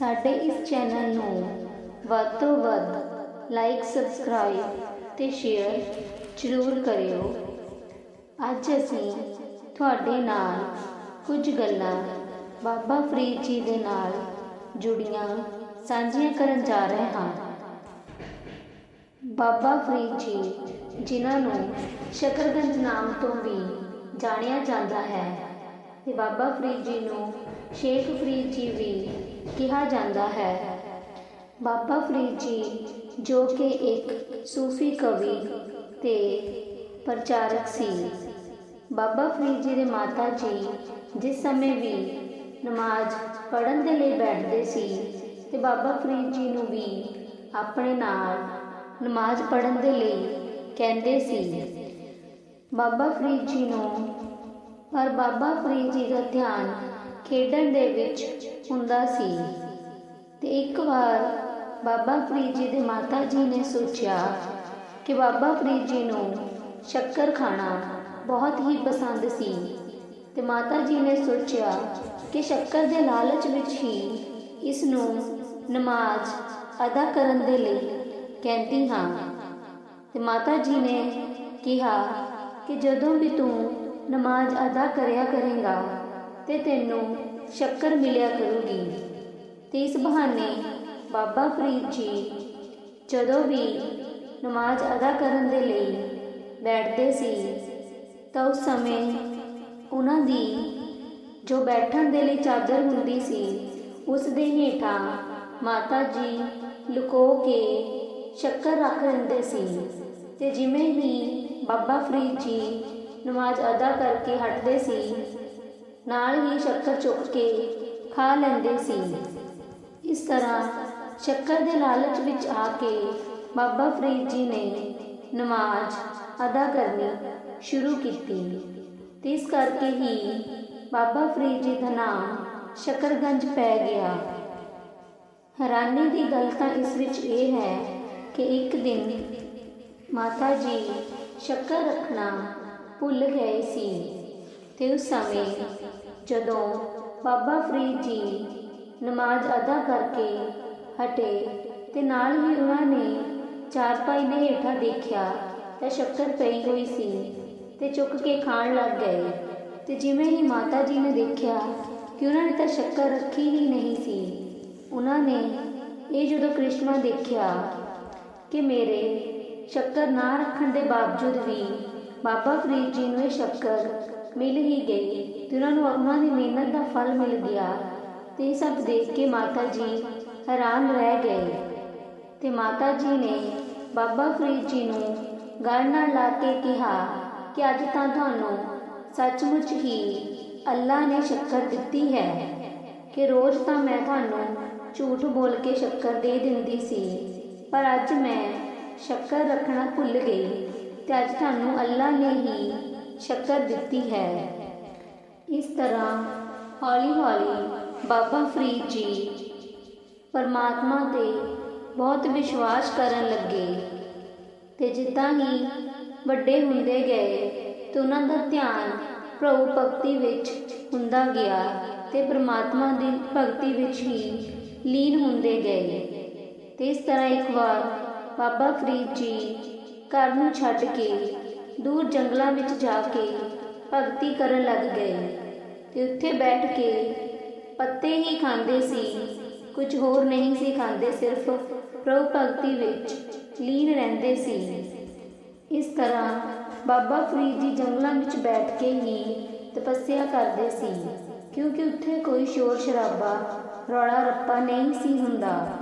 ਸਾਡੇ ਇਸ ਚੈਨਲ ਨੂੰ ਵੱਧ ਤੋਂ ਵੱਧ ਲਾਈਕ ਸਬਸਕ੍ਰਾਈਬ ਤੇ ਸ਼ੇਅਰ ਜ਼ਰੂਰ ਕਰਿਓ। ਅੱਜ ਅਸੀਂ ਤੁਹਾਡੇ ਨਾਲ ਕੁਝ ਗੱਲਾਂ ਬਾਬਾ ਫਰੀਦ ਜੀ ਦੇ ਨਾਲ ਜੁੜੀਆਂ ਸਾਂਝੀਆਂ ਕਰਨ ਜਾ ਰਹੇ ਹਾਂ। ਬਾਬਾ ਫਰੀਦ ਜੀ, ਜਿਨ੍ਹਾਂ ਨੂੰ ਸ਼ਕਰਗੰਜ ਨਾਮ ਤੋਂ ਵੀ ਜਾਣਿਆ ਜਾਂਦਾ ਹੈ ਤੇ ਬਾਬਾ ਫਰੀਦ ਜੀ ਨੂੰ ਸ਼ੇਖ ਫਰੀਦ ਜੀ ਵੀ ਕਿਹਾ ਜਾਂਦਾ ਹੈ। ਬਾਬਾ ਫਰੀਦ ਜੀ ਜੋ ਕਿ ਇੱਕ ਸੂਫੀ ਕਵੀ ਤੇ ਪ੍ਰਚਾਰਕ ਸੀ। ਬਾਬਾ ਫਰੀਦ ਜੀ ਦੇ ਮਾਤਾ ਜੀ ਜਿਸ ਸਮੇਂ ਵੀ ਨਮਾਜ਼ ਪੜ੍ਹਨ ਦੇ ਲਈ ਬੈਠਦੇ ਸੀ ਤੇ ਬਾਬਾ ਫਰੀਦ ਜੀ ਨੂੰ ਵੀ ਆਪਣੇ ਨਾਲ ਨਮਾਜ਼ ਪੜ੍ਹਨ ਦੇ ਲਈ ਕਹਿੰਦੇ ਸੀ। ਬਾਬਾ ਫਰੀਦ ਜੀ ਨੂੰ ਪਰ ਬਾਬਾ ਫਰੀਦ ਜੀ ਦਾ ਧਿਆਨ ਖੇਡਣ ਦੇ ਵਿੱਚ ਹੁੰਦਾ ਸੀ। ਤੇ ਇੱਕ ਵਾਰ ਬਾਬਾ ਫਰੀਦ ਜੀ ਦੇ ਮਾਤਾ ਜੀ ਨੇ ਸੋਚਿਆ ਕਿ ਬਾਬਾ ਫਰੀਦ ਜੀ ਨੂੰ ਸ਼ੱਕਰ ਖਾਣਾ ਬਹੁਤ ਹੀ ਪਸੰਦ ਸੀ। ਤੇ ਮਾਤਾ ਜੀ ਨੇ ਸੋਚਿਆ ਕਿ ਸ਼ੱਕਰ ਦੇ ਲਾਲਚ ਵਿੱਚ ਹੀ ਇਸ ਨੂੰ ਨਮਾਜ਼ ਅਦਾ ਕਰਨ ਦੇ ਲਈ ਕਹਿੰਦੀ ਹਾਂ। ਤੇ ਮਾਤਾ ਜੀ ਨੇ ਕਿਹਾ ਕਿ ਜਦੋਂ ਵੀ ਤੂੰ ਨਮਾਜ਼ ਅਦਾ ਕਰਿਆ ਕਰੇਗਾ ਤੇ ਤੈਨੂੰ ਸ਼ੱਕਰ ਮਿਲਿਆ ਕਰੂਗੀ। ਤੇ ਇਸ ਬਹਾਨੇ ਬਾਬਾ ਫਰੀਦ ਜੀ ਜਦੋਂ ਵੀ ਨਮਾਜ਼ ਅਦਾ ਕਰਨ ਦੇ ਲਈ ਬੈਠਦੇ ਸੀ, ਤਾਂ ਉਸ ਸਮੇਂ ਉਹਨਾਂ ਦੀ ਜੋ ਬੈਠਣ ਦੇ ਲਈ ਚਾਦਰ ਹੁੰਦੀ ਸੀ, ਉਸ ਦੇ ਹੇਠਾਂ ਮਾਤਾ ਜੀ ਲੁਕੋ ਕੇ ਸ਼ੱਕਰ ਰੱਖ ਲੈਂਦੇ ਸੀ। ਤੇ ਜਿਵੇਂ ਹੀ ਬਾਬਾ ਫਰੀਦ ਜੀ ਨਮਾਜ਼ ਅਦਾ ਕਰਕੇ ਹਟਦੇ ਸੀ। ਨਾਲ ਹੀ ਸ਼ੱਕਰ ਚੁੱਕ ਕੇ ਖਾ ਲੈਂਦੇ ਸੀ। ਇਸ ਤਰ੍ਹਾਂ ਸ਼ੱਕਰ ਦੇ ਲਾਲਚ ਵਿੱਚ ਆ ਕੇ ਬਾਬਾ ਫਰੀਦ ਜੀ ਨੇ ਨਮਾਜ਼ ਅਦਾ ਕਰਨੀ ਸ਼ੁਰੂ ਕੀਤੀ ਤੇ ਇਸ ਕਰਕੇ ਹੀ ਬਾਬਾ ਫਰੀਦ ਜੀ ਦਾ ਨਾਮ ਸ਼ਕਰਗੰਜ ਪੈ ਗਿਆ। ਹੈਰਾਨੀ ਦੀ ਗੱਲ ਤਾਂ ਇਸ ਵਿੱਚ ਇਹ ਹੈ ਕਿ ਇੱਕ ਦਿਨ ਮਾਤਾ ਜੀ ਸ਼ੱਕਰ ਰੱਖਣਾ ਭੁੱਲ ਗਏ ਸੀ। ਤੇ ਉਸ ਸਮੇਂ ਜਦੋਂ ਬਾਬਾ ਫਰੀਦ ਜੀ ਨਮਾਜ਼ ਅਦਾ ਕਰਕੇ ਹਟੇ ਤੇ ਨਾਲ ਹੀ ਉਹਨਾਂ ਨੇ ਚਾਰਪਾਈ ਦੇ ਹੇਠਾਂ ਦੇਖਿਆ ਤਾਂ ਸ਼ੱਕਰ ਪਈ ਹੋਈ ਸੀ ਤੇ ਚੁੱਕ ਕੇ ਖਾਣ ਲੱਗ ਗਏ। ਤੇ ਜਿਵੇਂ ਹੀ ਮਾਤਾ ਜੀ ਨੇ ਦੇਖਿਆ ਕਿ ਉਹਨਾਂ ਨੇ ਤਾਂ ਸ਼ੱਕਰ ਰੱਖੀ ਹੀ ਨਹੀਂ ਸੀ, ਉਹਨਾਂ ਨੇ ਇਹ ਜਦੋਂ ਕ੍ਰਿਸ਼ਮਾ ਦੇਖਿਆ ਕਿ ਮੇਰੇ ਸ਼ੱਕਰ ਨਾ ਰੱਖਣ ਦੇ ਬਾਵਜੂਦ ਵੀ ਬਾਬਾ ਫਰੀਦ ਜੀ ਨੂੰ ਇਹ ਸ਼ੱਕਰ ਮਿਲ ਹੀ ਗਈ ਤੇ ਉਹਨਾਂ ਨੂੰ ਉਹਨਾਂ ਦੀ ਮਿਹਨਤ ਦਾ ਫਲ ਮਿਲ ਗਿਆ ਤੇ ਇਹ ਸਭ ਦੇਖ ਕੇ ਮਾਤਾ ਜੀ ਹੈਰਾਨ ਰਹਿ ਗਏ। ਤੇ ਮਾਤਾ ਜੀ ਨੇ ਬਾਬਾ ਫਰੀਦ ਜੀ ਨੂੰ ਗੱਲ ਨਾਲ ਲਾ ਕੇ ਕਿਹਾ ਕਿ ਅੱਜ ਤਾਂ ਤੁਹਾਨੂੰ ਸੱਚਮੁੱਚ ਹੀ ਅੱਲਾ ਨੇ ਸ਼ੱਕਰ ਦਿੱਤੀ ਹੈ ਕਿ ਰੋਜ਼ ਤਾਂ ਮੈਂ ਤੁਹਾਨੂੰ ਝੂਠ ਬੋਲ ਕੇ ਸ਼ੱਕਰ ਦੇ ਦਿੰਦੀ ਸੀ, ਪਰ ਅੱਜ ਮੈਂ ਸ਼ੱਕਰ ਰੱਖਣਾ ਭੁੱਲ ਗਈ। ਤੇ ਅੱਜ ਤੁਹਾਨੂੰ ਅੱਲਾ ਨੇ ਹੀ ਸ਼ੱਕਰ ਦਿੱਤੀ ਹੈ। ਇਸ ਤਰ੍ਹਾਂ ਹੌਲੀ ਹੌਲੀ ਬਾਬਾ ਫਰੀਦ ਜੀ ਪਰਮਾਤਮਾ ਤੇ ਬਹੁਤ ਵਿਸ਼ਵਾਸ ਕਰਨ ਲੱਗੇ ਤੇ ਜਿੱਦਾਂ ਹੀ ਵੱਡੇ ਹੁੰਦੇ ਗਏ ਤੇ ਉਹਨਾਂ ਦਾ ਧਿਆਨ ਪ੍ਰਭੂ ਭਗਤੀ ਵਿੱਚ ਹੁੰਦਾ ਗਿਆ ਤੇ ਪਰਮਾਤਮਾ ਦੀ ਭਗਤੀ ਵਿੱਚ ਹੀ ਲੀਨ ਹੁੰਦੇ ਗਏ। ਤੇ ਇਸ ਤਰ੍ਹਾਂ ਇੱਕ ਵਾਰ ਬਾਬਾ ਫਰੀਦ ਜੀ ਘਰ ਨੂੰ ਛੱਡ ਕੇ ਦੂਰ ਜੰਗਲਾਂ ਵਿੱਚ ਜਾ ਕੇ ਭਗਤੀ ਕਰਨ ਲੱਗ ਗਏ ਤੇ ਉੱਥੇ ਬੈਠ ਕੇ ਪੱਤੇ ਹੀ ਖਾਂਦੇ ਸੀ, ਕੁਝ ਹੋਰ ਨਹੀਂ ਸੀ ਖਾਂਦੇ, ਸਿਰਫ ਪ੍ਰਭੂ ਭਗਤੀ ਵਿੱਚ ਲੀਨ ਰਹਿੰਦੇ ਸੀ। ਇਸ ਤਰ੍ਹਾਂ ਬਾਬਾ ਫਰੀਦ ਜੀ ਜੰਗਲਾਂ ਵਿੱਚ ਬੈਠ ਕੇ ਹੀ ਤਪੱਸਿਆ ਕਰਦੇ ਸੀ, ਕਿਉਂਕਿ ਉੱਥੇ ਕੋਈ ਸ਼ੋਰ ਸ਼ਰਾਬਾ ਰੌਲਾ ਰੱਪਾ ਨਹੀਂ ਸੀ ਹੁੰਦਾ।